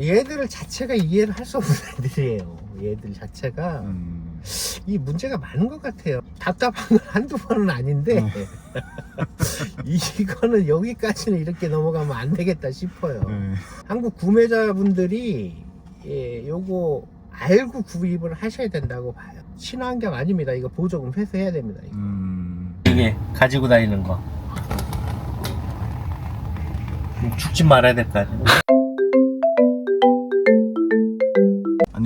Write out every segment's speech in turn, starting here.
얘들 자체가 이해를 할 수 없는 애들이에요. 얘들 자체가 음, 이 문제가 많은 것 같아요. 답답한 건 한두 번은 아닌데 네. 이거는 여기까지는 이렇게 넘어가면 안 되겠다 싶어요. 네. 한국 구매자분들이 예, 요거 알고 구입을 하셔야 된다고 봐요. 친환경 아닙니다. 이거 보조금 회수해야 됩니다. 이거. 음, 이게 가지고 다니는 거. 죽지 말아야 될 거 아니에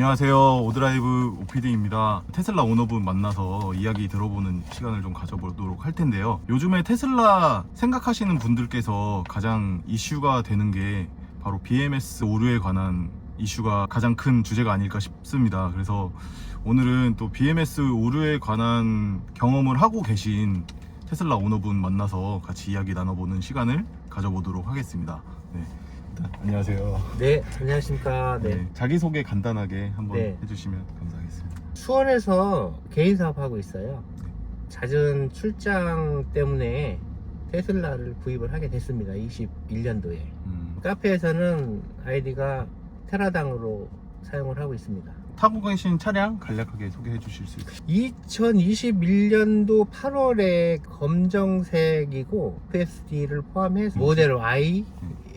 안녕하세요. 오드라이브 오피디입니다. 테슬라 오너분 만나서 이야기 들어보는 시간을 좀 가져보도록 할 텐데요. 요즘에 테슬라 생각하시는 분들께서 가장 이슈가 되는 게 바로 BMS 오류에 관한 이슈가 가장 큰 주제가 아닐까 싶습니다. 그래서 오늘은 또 BMS 오류에 관한 경험을 하고 계신 테슬라 오너분 만나서 같이 이야기 나눠보는 시간을 가져보도록 하겠습니다. 네. 일단 안녕하세요. 네, 안녕하십니까. 네. 네, 자기소개 간단하게 한번 네. 해주시면 감사하겠습니다. 수원에서 개인 사업하고 있어요. 잦은 출장 때문에 테슬라를 구입을 하게 됐습니다. 21년도에. 음, 카페에서는 아이디가 테라당으로 사용을 하고 있습니다. 타고 계신 차량 간략하게 소개해 주실 수 있어요? 2021년도 8월에 검정색이고 FSD를 포함해서 모델 Y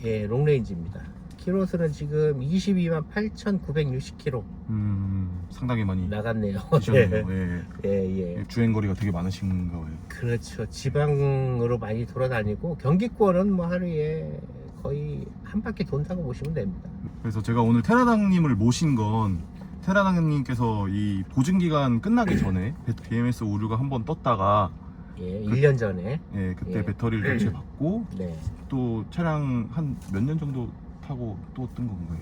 의 롱레인지입니다. 키로수는 지금 22만 8,960km 음, 상당히 많이 나갔네요. 드셨네요. 예. 예, 예. 주행 거리가 되게 많으신가 봐요. 그렇죠. 지방으로 많이 돌아다니고 경기권은 뭐 하루에 거의 한 바퀴 돈다고 보시면 됩니다. 그래서 제가 오늘 테라당님을 모신 건 테라당님께서 이 보증 기간 끝나기 전에 BMS 오류가 한번 떴다가 예, 1년 전에. 예, 그때 예. 배터리를 교체 받고 네. 또 차량 한 몇 년 정도 타고 또 뜬 건가요?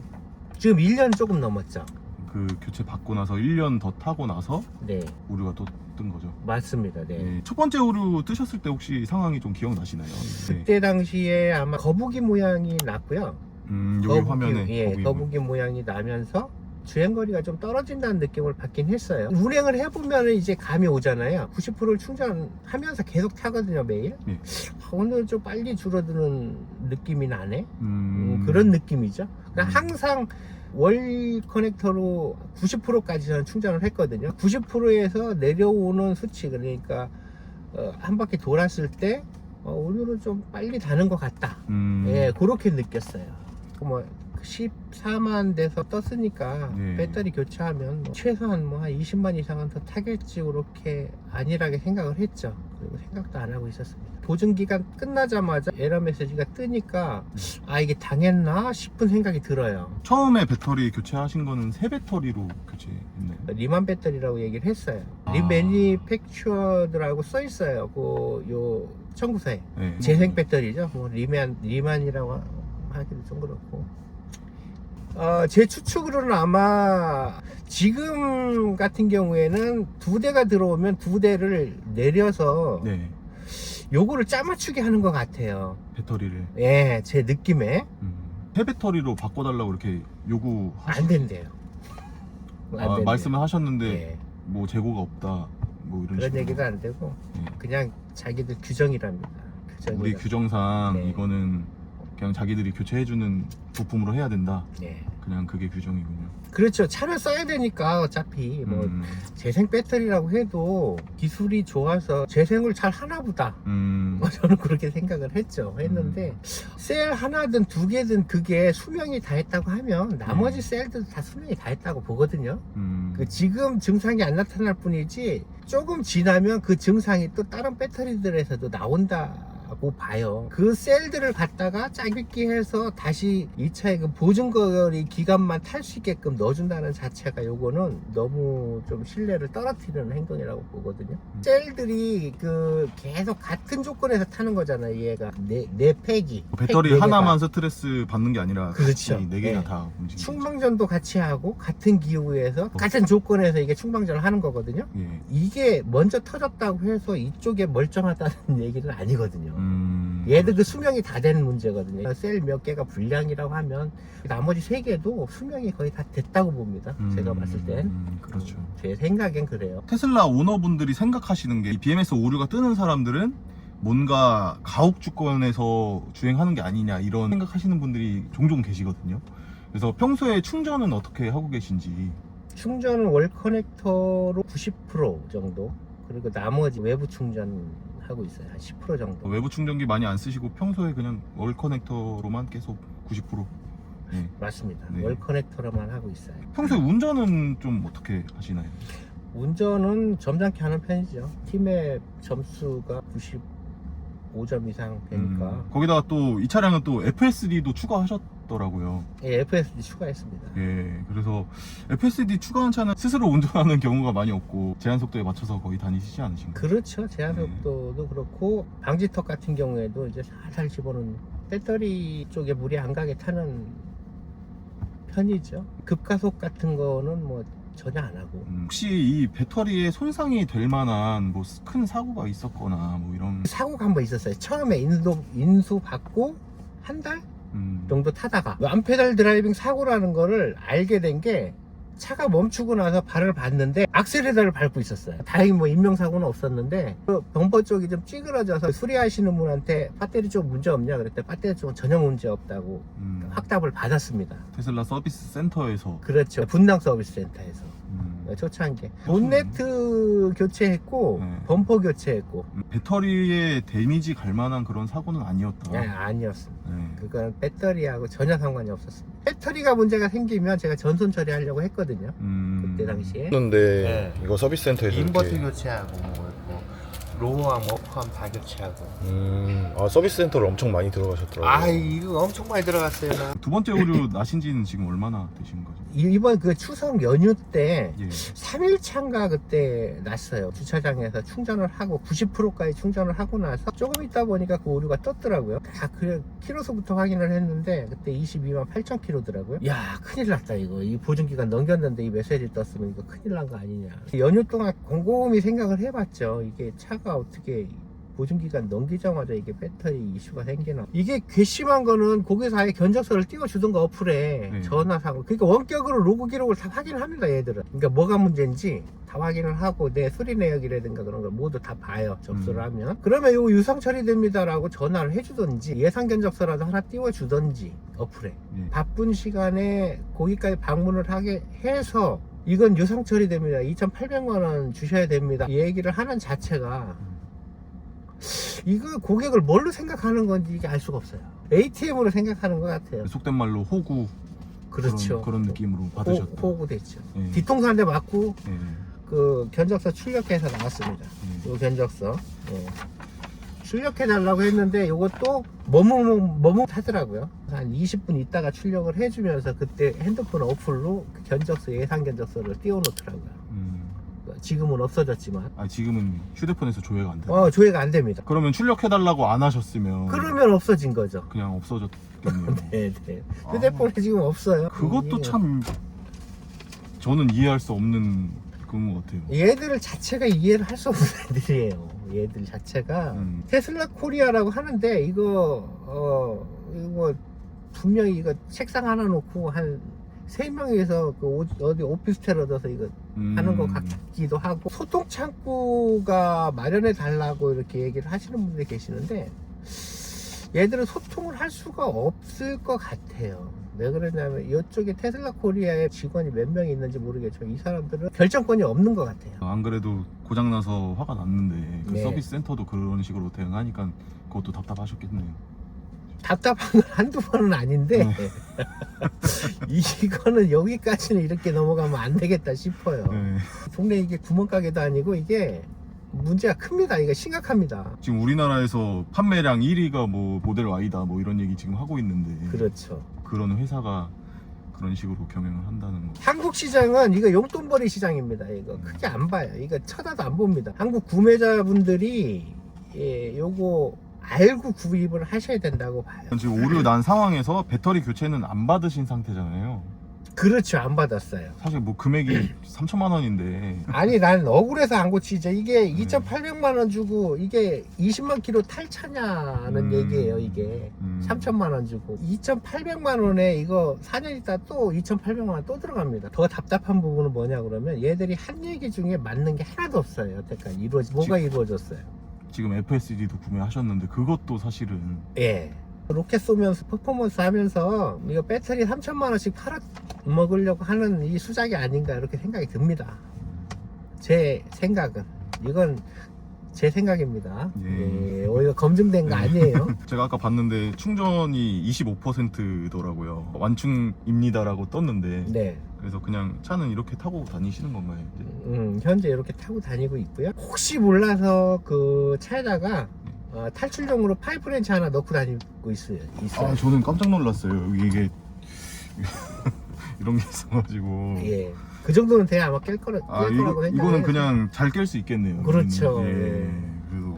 지금 1년 조금 넘었죠. 그 교체 받고 나서 1년 더 타고 나서 네. 오류가 또 뜬 거죠. 맞습니다. 네. 예, 첫 번째 오류 뜨셨을 때 혹시 상황이 좀 기억나시나요? 네. 그때 당시에 아마 거북이 모양이 났고요. 음, 여기 화면에 예, 거북이 거북이 모양이 나면서 주행거리가 좀 떨어진다는 느낌을 받긴 했어요. 운행을 해보면 이제 감이 오잖아요. 90%를 충전하면서 계속 타거든요, 매일. 예. 아, 오늘 좀 빨리 줄어드는 느낌이 나네. 음, 음, 그런 느낌이죠. 그러니까 음. 항상 월 커넥터로 90%까지 저는 충전을 했거든요. 90%에서 내려오는 수치, 그러니까 어, 한 바퀴 돌았을 때 어, 오늘은 좀 빨리 다는 것 같다. 음, 예, 그렇게 느꼈어요. 그뭐 14만 돼서 떴으니까 네. 배터리 교체하면 뭐 최소한 뭐 한 20만 이상은 더 타겠지 그렇게 안일하게 생각을 했죠. 그리고 생각도 안 하고 있었습니다. 보증 기간 끝나자마자 에러 메시지가 뜨니까 아 이게 당했나 싶은 생각이 들어요. 처음에 배터리 교체하신 거는 새 배터리로 교체했나요? 리만 배터리라고 얘기를 했어요. 아. 리매니팩처드라고 써 있어요. 그요 청구서에 네. 재생 배터리죠. 뭐 리만 리만이라고 하기도 좀 그렇고. 어, 제 추측으로는 아마 지금 같은 경우에는 두 대가 들어오면 두 대를 내려서 네, 요거를 짜맞추게 하는 것 같아요. 배터리를 예, 제 느낌에 음, 새 배터리로 바꿔달라고 이렇게 요구 안 된대요. 안 아, 된대요. 말씀을 하셨는데 예, 뭐 재고가 없다 뭐 이런 그런 식으로. 얘기가 안 되고 예. 그냥 자기들 규정이랍니다. 규정이라. 우리 규정상 네. 이거는 그냥 자기들이 교체해주는 부품으로 해야 된다. 네. 그냥 그게 규정이군요. 그렇죠. 차를 써야 되니까 어차피 뭐 음, 재생 배터리라고 해도 기술이 좋아서 재생을 잘 하나 보다. 음, 뭐 저는 그렇게 생각을 했죠. 했는데 셀 하나든 두 개든 그게 수명이 다 했다고 하면 나머지 음. 셀들도 다 수명이 다 했다고 보거든요. 음, 그 지금 증상이 안 나타날 뿐이지 조금 지나면 그 증상이 또 다른 배터리들에서도 나온다 고 봐요. 그 셀들을 갖다가 짜깁기 해서 다시 이 차의 그 보증거리 기간만 탈 수 있게끔 넣어준다는 자체가 요거는 너무 좀 신뢰를 떨어뜨리는 행동이라고 보거든요. 음. 셀들이 그 계속 같은 조건에서 타는 거잖아요. 얘가 네, 네 팩이 배터리 팩네 개가. 하나만 스트레스 받는 게 아니라 그렇죠. 네 개가 네. 다 움직이는 거죠. 충방전도 같이 하고 같은 기후에서 같은 조건에서 이게 충방전을 하는 거거든요. 예. 이게 먼저 터졌다고 해서 이쪽에 멀쩡하다는 얘기는 아니거든요. 음, 얘들 그 수명이 다된 문제거든요. 셀 몇 개가 불량이라고 하면 나머지 세 개도 수명이 거의 다 됐다고 봅니다. 음, 제가 봤을 땐. 음, 그렇죠. 제 생각엔 그래요. 테슬라 오너분들이 생각하시는 게이 BMS 오류가 뜨는 사람들은 뭔가 가혹 주권에서 주행하는 게 아니냐 이런 생각하시는 분들이 종종 계시거든요. 그래서 평소에 충전은 어떻게 하고 계신지 충전은 월 커넥터로 90% 정도 그리고 나머지 외부 충전 하고 있어요. 한 10% 정도. 외부 충전기 많이 안 쓰시고 평소에 그냥 월 커넥터로만 계속 90% 네. 맞습니다. 네. 월 커넥터로만 하고 있어요. 평소에 운전은 좀 어떻게 하시나요? 운전은 점잖게 하는 편이죠. 팀의 점수가 95점 이상 되니까. 음, 거기다가 또 이 차량은 또 FSD도 추가하셨 더라고요. 예, FSD 추가했습니다 예, 그래서 FSD 추가한 차는 스스로 운전하는 경우가 많이 없고 제한 속도에 맞춰서 거의 다니시지 않으신가요? 그렇죠 제한 네. 속도도 그렇고 방지턱 같은 경우에도 이제 살살 집어넣는 배터리 쪽에 물이 안 가게 타는 편이죠 급가속 같은 거는 뭐 전혀 안 하고 음, 혹시 이 배터리에 손상이 될 만한 뭐 큰 사고가 있었거나 뭐 이런 사고가 한 번 있었어요 처음에 인수, 인수 받고 한 달 음, 정도 타다가 완페달 드라이빙 사고라는 거를 알게 된 게 차가 멈추고 나서 발을 봤는데 악셀레다를 밟고 있었어요. 다행히 뭐 인명사고는 없었는데 그 범퍼 쪽이 좀 찌그러져서 수리하시는 분한테 배터리 쪽 문제 없냐 그랬더니 배터리 쪽은 전혀 문제 없다고 음, 확답을 받았습니다. 테슬라 서비스 센터에서 그렇죠. 분당 서비스 센터에서 음, 초창기 본네트 교체했고 네. 범퍼 교체했고 음, 배터리에 데미지 갈 만한 그런 사고는 아니었다. 네, 아니었습니다. 네. 그건 배터리하고 전혀 상관이 없었습니다. 배터리가 문제가 생기면 제가 전손 처리하려고 했거든요. 음, 그때 당시에 했는데 네. 이거 서비스 센터에서 인버터 이렇게 교체하고 뭐, 뭐 로어암 워크암 다 교체하고 음, 아 서비스 센터를 엄청 많이 들어가셨더라고요. 아 이거 엄청 많이 들어갔어요 나. 두 번째 오류 나신 지는 지금 얼마나 되신 거죠? 이- 이번 그 추석 연휴 때 예. 3일 차인가 그때 났어요 주차장에서 충전을 하고 90%까지 충전을 하고 나서 조금 있다 보니까 그 오류가 떴더라고요 다 그래 키로수부터 확인을 했는데 그때 22만 8천 킬로더라고요 야 큰일 났다 이거 이 보증 기간 넘겼는데 이 메시지 떴으면 이거 큰일 난 거 아니냐 연휴 동안 곰곰이 생각을 해봤죠 이게 차가 어떻게 보증기간 넘기자마자 이게 배터리 이슈가 생기나 이게 괘씸한 거는 아예 견적서를 띄워주던가 어플에 네. 전화사고 그러니까 원격으로 로그 기록을 다 확인합니다 얘들은 그러니까 뭐가 문제인지 다 확인을 하고 내 수리 내역이라든가 그런 걸 모두 다 봐요 접수를 음. 하면 그러면 이거 유상 처리됩니다 라고 전화를 해주던지 예상 견적서라도 하나 띄워주던지 어플에 예. 바쁜 시간에 거기까지 방문을 하게 해서 이건 유상 처리됩니다 2,800만 원 주셔야 됩니다 이 얘기를 하는 자체가 이거 고객을 뭘로 생각하는 건지 이게 알 수가 없어요. ATM으로 생각하는 것 같아요. 속된 말로 호구 그렇죠. 그런, 그런 느낌으로 받으셨다. 호, 구됐죠 예. 뒤통수 한 대 맞고 예. 그 견적서 출력해서 나왔습니다. 예. 요 견적서. 예. 출력해 달라고 했는데 이것도 머뭇 머뭇 하더라고요. 한 20분 있다가 출력을 해주면서 그때 핸드폰 어플로 그 견적서 예상 견적서를 띄워놓더라고요. 음. 지금은 없어졌지만 아 지금은 휴대폰에서 조회가 안 돼. 어 조회가 안 됩니다. 그러면 출력해달라고 안 하셨으면 그러면 없어진 거죠. 그냥 없어졌겠네요. 네, 네. 아, 휴대폰에 지금 없어요. 그것도 이게. 참 저는 이해할 수 없는 그런 것 같아요. 얘들 자체가 이해를 할 수 없는 애들이에요. 얘들 자체가 음. 테슬라 코리아라고 하는데 이거 어 이거 분명히 이거 책상 하나 놓고 한 세 명이서 그 오- 어디 오피스텔 얻어서 이거 음. 하는 것 같기도 하고 소통 창구가 마련해 달라고 이렇게 얘기를 하시는 분들이 계시는데 얘들은 소통을 할 수가 없을 것 같아요. 왜 그러냐면 이쪽에 테슬라 코리아에 직원이 몇 명이 있는지 모르겠지만 이 사람들은 결정권이 없는 것 같아요. 안 그래도 고장나서 화가 났는데 그 네. 서비스 센터도 그런 식으로 대응하니까 그것도 답답하셨겠네요. 답답한 건 한두 번은 아닌데 네. 이거는 여기까지는 이렇게 넘어가면 안 되겠다 싶어요. 네. 동네 이게 구멍가게도 아니고 이게 문제가 큽니다. 이거 심각합니다. 지금 우리나라에서 판매량 1위가 뭐 모델 Y다 뭐 이런 얘기 지금 하고 있는데 그렇죠. 그런 회사가 그런 식으로 경영을 한다는 거. 한국 시장은 이거 용돈벌이 시장입니다. 이거 크게 안 봐요. 이거 쳐다도 안 봅니다. 한국 구매자분들이 예, 요거 알고 구입을 하셔야 된다고 봐요. 지금 오류 난 상황에서 배터리 교체는 안 받으신 상태잖아요. 그렇죠. 안 받았어요. 사실 뭐 금액이 3천만 원인데 아니 난 억울해서 안 고치죠. 이게 음. 2,800만 원 주고 이게 20만 킬로 탈 차냐는 음. 얘기예요. 이게 음. 3천만 원 주고 2,800만 원에 이거 4년 있다 또 2,800만 원 또 들어갑니다. 더 답답한 부분은 뭐냐 그러면 얘들이 한 얘기 중에 맞는 게 하나도 없어요. 여태까지 이루어지 뭐가 이루어졌어요? 지금 FSD도 구매하셨는데 그것도 사실은 예. 로켓 쏘면서 퍼포먼스 하면서 이거 배터리 3천만 원씩 팔아 먹으려고 하는 이 수작이 아닌가 이렇게 생각이 듭니다. 제 생각은 이건 제 생각입니다. 예. 예, 오히려 검증된 거 아니에요. 제가 아까 봤는데 충전이 25%더라고요. 완충입니다라고 떴는데 네. 그래서 그냥 차는 이렇게 타고 다니시는 건가요? 이제? 음, 현재 이렇게 타고 다니고 있고요. 혹시 몰라서 그 차에다가 어, 탈출용으로 파이프렌치 하나 넣고 다니고 있어요. 있어요. 아 저는 깜짝 놀랐어요. 여기 이게 이런 게 있어가지고. 예. 그 정도는 돼야 아마 깰, 거라, 깰아 거라고 생각해요. 이거는 그냥 잘 깰 수 있겠네요. 그렇죠. 예. 예. 그래서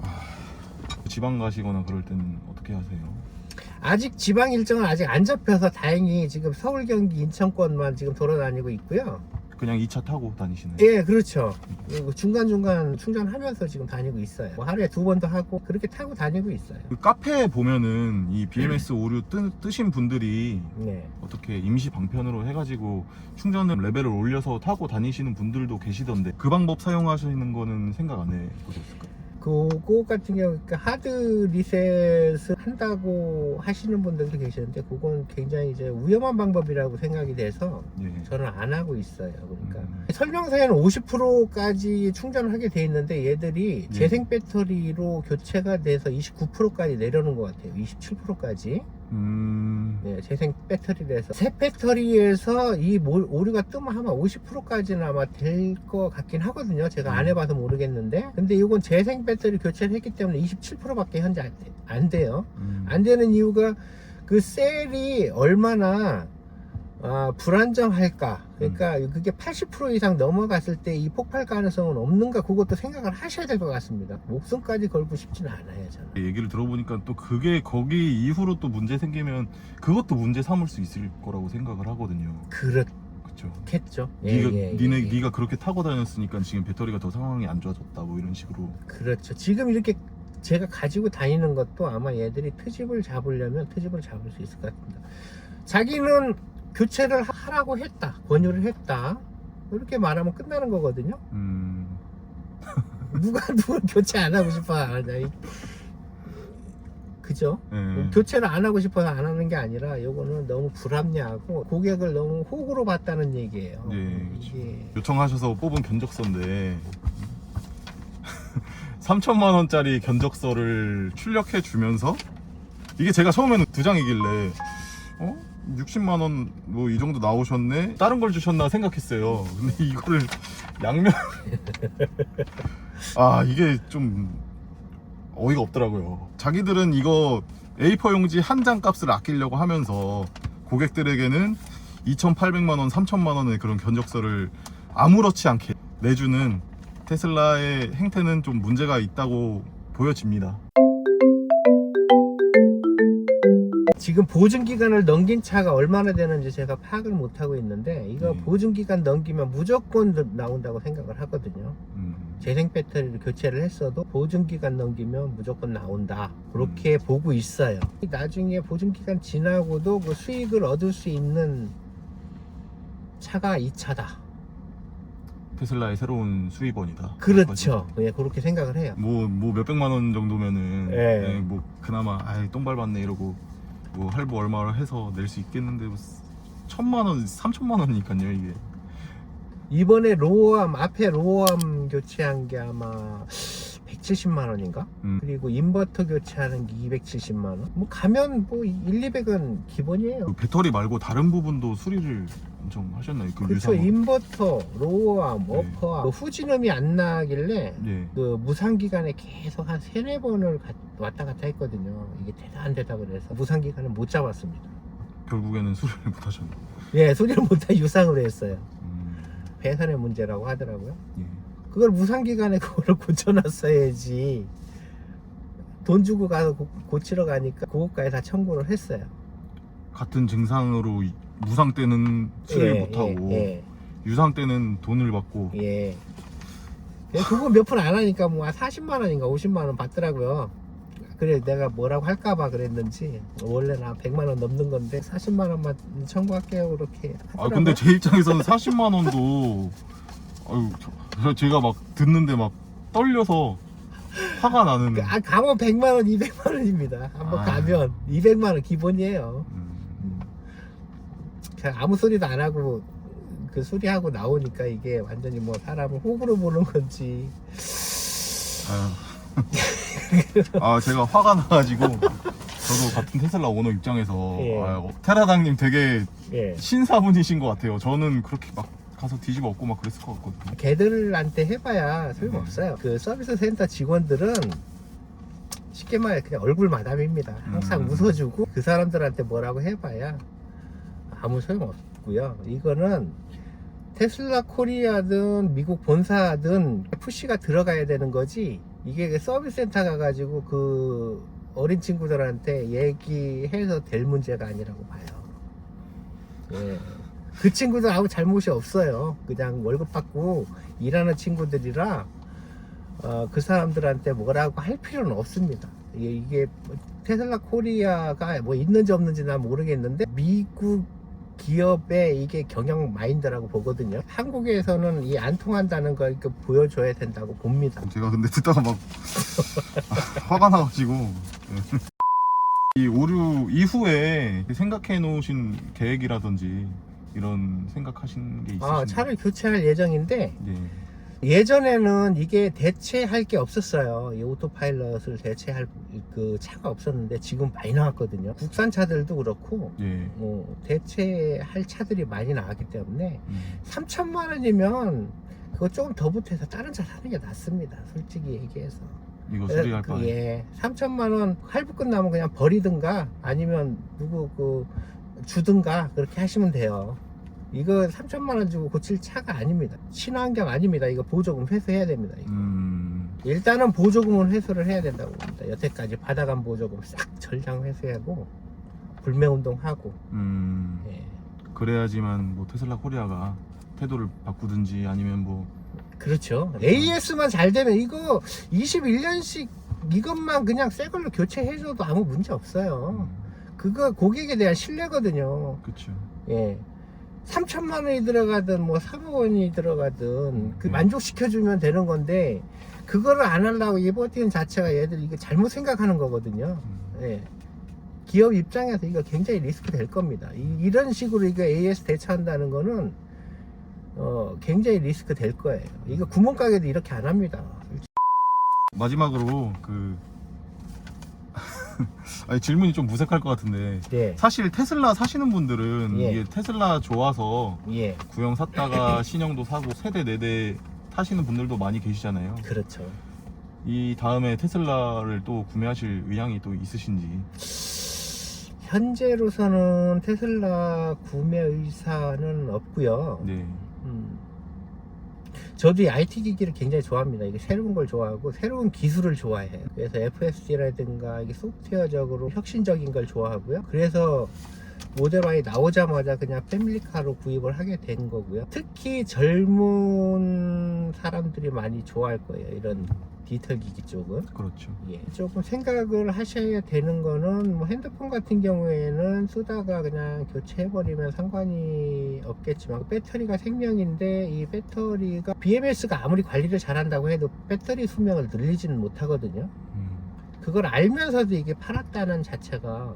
아, 지방 가시거나 그럴 때는 어떻게 하세요? 아직 지방 일정은 아직 안 잡혀서 다행히 지금 서울, 경기, 인천권만 지금 돌아다니고 있고요. 그냥 2차 타고 다니시나요? 예, 그렇죠. 그리고 중간중간 충전하면서 지금 다니고 있어요. 뭐 하루에 두 번도 하고 그렇게 타고 다니고 있어요. 그 카페에 보면은 이 BMS 오류 뜨, 뜨신 분들이 네. 어떻게 임시 방편으로 해가지고 충전을 레벨을 올려서 타고 다니시는 분들도 계시던데 그 방법 사용하시는 거는 생각 안 해보셨을까요? 그거 같은 경우 그 하드 리셋을 한다고 하시는 분들도 계시는데 그건 굉장히 이제 위험한 방법이라고 생각이 돼서 예. 저는 안 하고 있어요. 그러니까 음. 설명서에는 50%까지 충전하게 돼 있는데 얘들이 예. 재생 배터리로 교체가 돼서 29%까지 내려놓은 것 같아요. 27%까지 음, 네, 재생 배터리에서 새 배터리에서 이 모- 오류가 뜨면 아마 50%까지는 아마 될 것 같긴 하거든요. 제가 안 음. 해봐서 모르겠는데 근데 이건 재생 배터리 교체를 했기 때문에 27%밖에 현재 안, 돼- 안 돼요. 음. 안 되는 이유가 그 셀이 얼마나 아, 불안정할까. 그러니까 음. 그게 80% 이상 넘어갔을 때 이 폭발 가능성은 없는가 그것도 생각을 하셔야 될 것 같습니다. 목숨까지 걸고 싶지는 않아요, 저는. 얘기를 들어보니까 또 그게 거기 이후로 또 문제 생기면 그것도 문제 삼을 수 있을 거라고 생각을 하거든요. 그렇겠죠. 그렇죠. 예, 네가 예, 니네 예, 예. 네가 그렇게 타고 다녔으니까 지금 배터리가 더 상황이 안 좋아졌다 뭐 이런 식으로. 그렇죠. 지금 이렇게 제가 가지고 다니는 것도 아마 얘들이 트집을 잡으려면 트집을 잡을 수 있을 것 같습니다. 자기는 교체를 하라고 했다. 권유를 했다. 이렇게 말하면 끝나는 거거든요. 음. 누가 누굴 교체 안 하고 싶어 하냐. 이- 그죠? 예. 교체를 안 하고 싶어서 안 하는 게 아니라 이거는 너무 불합리하고 고객을 너무 호구로 봤다는 얘기예요. 예, 그쵸. 이게 요청하셔서 뽑은 견적서인데 3천만 원짜리 견적서를 출력해 주면서 이게 제가 처음에는 두 장이길래 어? 60만 원 뭐 이 정도 나오셨네? 다른 걸 주셨나 생각했어요. 근데 이거를 양면. 아 이게 좀 어이가 없더라고요. 자기들은 이거 A4 용지 한 장 값을 아끼려고 하면서 고객들에게는 2,800만 원, 3천만 원의 그런 견적서를 아무렇지 않게 내주는 테슬라의 행태는 좀 문제가 있다고 보여집니다. 지금 보증 기간을 넘긴 차가 얼마나 되는지 제가 파악을 못 하고 있는데 이거 네. 보증 기간 넘기면 무조건 나온다고 생각을 하거든요. 음, 재생 배터리를 교체를 했어도 보증 기간 넘기면 무조건 나온다. 그렇게 보고 있어요. 나중에 보증 기간 지나고도 그 수익을 얻을 수 있는 차가 이 차다. 테슬라의 새로운 수입원이다. 그렇죠. 예, 그렇게 생각을 해요. 뭐, 뭐 몇백만 원 정도면은, 예. 예, 뭐, 그나마, 아이, 똥 밟았네, 이러고, 뭐, 할부 얼마를 해서 낼 수 있겠는데, 뭐, 천만 원, 삼천만 원이니까요, 이게. 이번에 로어암 앞에 로어암 교체한 게 아마 170만 원인가? 음. 그리고 인버터 교체하는 게 270만 원. 뭐 가면 뭐 1, 200은 기본이에요. 그 배터리 말고 다른 부분도 수리를 엄청 하셨나요? 그 그렇죠. 유상으로? 인버터, 로어암, 네. 어퍼암, 뭐 후진음이 안 나길래 예. 그 무상 기간에 계속 한 세네 번을 가- 왔다 갔다 했거든요. 이게 되다 그래서 무상 기간을 못 잡았습니다. 결국에는 수리를 못 하셨네. 예, 소리를 못해 유상으로 했어요. 음, 배선의 문제라고 하더라고요. 예. 그걸 무상 기간에 그거를 고쳐놨어야지. 돈 주고 가서 고, 고치러 가니까 고가에 다 청구를 했어요. 같은 증상으로 이- 무상 때는 수리를 못 하고 예, 유상 때는 돈을 받고 예. 예. 그거 몇 푼 안 하니까 뭐 40만 원인가 50만 원 받더라고요. 그래 내가 뭐라고 할까봐 그랬는지 원래 나 100만 원 넘는 건데 40만 원만 청구할게요 그렇게 아 하더라고요. 근데 제 입장에서는 40만 원도 아유 저- 제가 막 듣는데 막 떨려서 화가 나는. 아, 가면 100만 원, 200만 원입니다. 한번 아. 가면 200만 원 기본이에요. 음, 그냥 아무 소리도 안 하고 그 소리하고 나오니까 이게 완전히 뭐 사람을 호구로 보는 건지 아유. 아 제가 화가 나가지고 저도 같은 테슬라 오너 입장에서 예. 아유, 테라당님 되게 예. 신사분이신 것 같아요. 저는 그렇게 막 가서 뒤집어 엎고 막 그랬을 것 같거든요. 걔들한테 해봐야 소용없어요. 그 서비스 센터 직원들은 쉽게 말해 그냥 얼굴 마담입니다. 항상 음. 웃어주고 그 사람들한테 뭐라고 해봐야 아무 소용없고요. 이거는 테슬라 코리아든 미국 본사든 푸시가 들어가야 되는 거지 이게 그 서비스 센터 가가지고 그 어린 친구들한테 얘기해서 될 문제가 아니라고 봐요. 예. 그 친구들 아무 잘못이 없어요. 그냥 월급 받고 일하는 친구들이라 어, 그 사람들한테 뭐라고 할 필요는 없습니다. 이게, 이게 테슬라 코리아가 뭐 있는지 없는지 난 모르겠는데 미국 기업의 이게 경영 마인드라고 보거든요. 한국에서는 이 안 통한다는 걸 이렇게 보여줘야 된다고 봅니다. 제가 근데 듣다가 막 화가 나가지고 예. 이 오류 이후에 생각해 놓으신 계획이라든지 이런 생각하신 게 있으신가요? 아, 차를 교체할 예정인데 예. 예전에는 이게 대체할 게 없었어요. 이 오토파일럿을 대체할 그 차가 없었는데 지금 많이 나왔거든요. 국산 차들도 그렇고 예. 뭐 대체할 차들이 많이 나왔기 때문에 음. 3천만 원이면 그거 조금 더 보태서 다른 차 사는 게 낫습니다. 솔직히 얘기해서. 이거 수리할 그, 바에 예. 3천만 원 할부 끝나면 그냥 버리든가 아니면 누구 그 주든가 그렇게 하시면 돼요. 이거 3천만 원 주고 고칠 차가 아닙니다. 친환경 아닙니다. 이거 보조금 회수해야 됩니다. 이거. 음. 일단은 보조금은 회수를 해야 된다고 봅니다. 여태까지 받아간 보조금 싹 전량 회수하고 불매운동하고 음. 예. 그래야지만 뭐 테슬라 코리아가 태도를 바꾸든지 아니면 뭐 그렇죠. AS만 잘 되면 이거 21년씩 이것만 그냥 새 걸로 교체해줘도 아무 문제 없어요. 음, 그거 고객에 대한 신뢰거든요. 그쵸 예. 3천만 원이 들어가든 뭐 3억 원이 들어가든 그 음. 만족시켜주면 되는 건데 그거를 안 하려고 이 버티는 자체가 얘들 이게 잘못 생각하는 거거든요. 음. 예. 기업 입장에서 이거 굉장히 리스크 될 겁니다. 이, 런 식으로 이거 AS 대처한다는 거는 어, 굉장히 리스크 될 거예요. 이거 구멍가게도 이렇게 안 합니다. 마지막으로 그 아니 질문이 좀 무색할 것 같은데 네. 사실 테슬라 사시는 분들은 예. 이게 테슬라 좋아서 예. 구형 샀다가 신형도 사고 세대 네 대 타시는 분들도 많이 계시잖아요. 그렇죠. 이 다음에 테슬라를 또 구매하실 의향이 또 있으신지. 현재로서는 테슬라 구매 의사는 없고요. 네. 음. 저도 이 IT 기기를 굉장히 좋아합니다. 이게 새로운 걸 좋아하고 새로운 기술을 좋아해요. 그래서 FSD라든가 이게 소프트웨어적으로 혁신적인 걸 좋아하고요. 그래서 모델 Y 나오자마자 그냥 패밀리카로 구입을 하게 된 거고요. 특히 젊은 사람들이 많이 좋아할 거예요. 이런 디지털 기기 쪽은. 그렇죠. 예, 조금 생각을 하셔야 되는 거는 뭐 핸드폰 같은 경우에는 쓰다가 그냥 교체해버리면 상관이 없겠지만 배터리가 생명인데 이 배터리가 BMS가 아무리 관리를 잘한다고 해도 배터리 수명을 늘리지는 못하거든요. 음. 그걸 알면서도 이게 팔았다는 자체가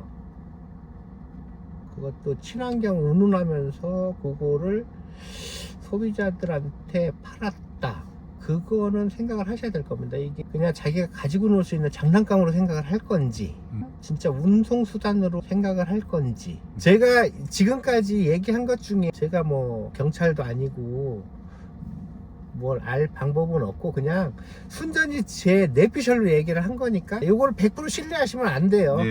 그것도 친환경 운운하면서 그거를 소비자들한테 팔았다. 그거는 생각을 하셔야 될 겁니다. 이게 그냥 자기가 가지고 놀 수 있는 장난감으로 생각을 할 건지, 음. 진짜 운송수단으로 생각을 할 건지. 제가 지금까지 얘기한 것 중에 제가 뭐 경찰도 아니고 뭘 알 방법은 없고 그냥 순전히 제 내피셜로 얘기를 한 거니까 이걸 100% 신뢰하시면 안 돼요. 예.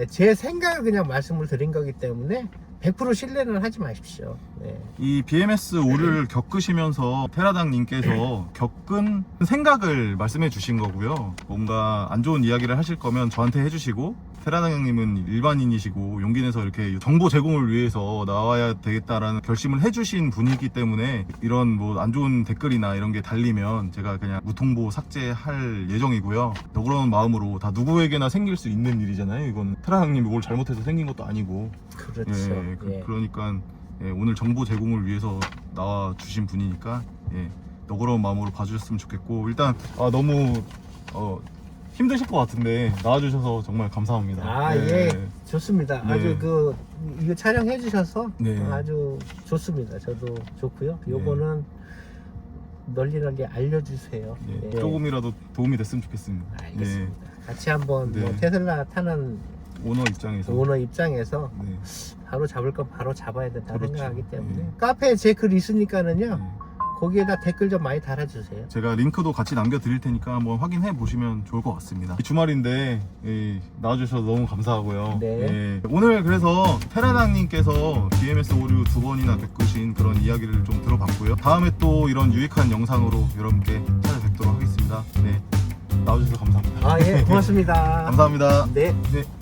예, 제 생각을 그냥 말씀을 드린 거기 때문에 100% 신뢰는 하지 마십시오. 예. 이 BMS 오류를 겪으시면서 테라당님께서 겪은 생각을 말씀해 주신 거고요. 뭔가 안 좋은 이야기를 하실 거면 저한테 해주시고 테라당님은 일반인이시고 용기 내서 이렇게 정보 제공을 위해서 나와야 되겠다라는 결심을 해주신 분이기 때문에 이런 뭐 안 좋은 댓글이나 이런 게 달리면 제가 그냥 무통보 삭제할 예정이고요. 너그러운 마음으로 다 누구에게나 생길 수 있는 일이잖아요. 이건 테라당님이 뭘 잘못해서 생긴 것도 아니고 그렇죠. 예, 그, 예. 러니까 오늘 정보 제공을 위해서 나와 주신 분이니까 예, 너그러운 마음으로 봐주셨으면 좋겠고 일단 아, 너무 어, 힘드실 것 같은데 나와주셔서 정말 감사합니다. 아, 네. 예. 좋습니다. 네. 아주 그 이거 촬영해 주셔서 네. 아주 좋습니다. 저도 좋고요. 요거는 널리 널리 알려주세요. 예, 예. 조금이라도 도움이 됐으면 좋겠습니다. 알겠습니다. 같이 한번 뭐 네. 테슬라 타는 예, 오너 입장에서. 오너 입장에서 네. 바로 잡을 건 바로 잡아야 된다 그렇죠. 생각하기 때문에 예. 카페에 제 글 있으니까는요 네. 거기에다 댓글 좀 많이 달아주세요. 제가 링크도 같이 남겨드릴 테니까 한번 확인해 보시면 좋을 것 같습니다. 주말인데 예, 나와주셔서 너무 감사하고요. 네. 예, 오늘 그래서 테라당님께서 DMS 오류 두 번이나 겪으신 그런 이야기를 좀 들어봤고요. 다음에 또 이런 유익한 영상으로 여러분께 찾아뵙도록 하겠습니다. 네, 나와주셔서 감사합니다. 아 예 고맙습니다. 감사합니다. 네. 네.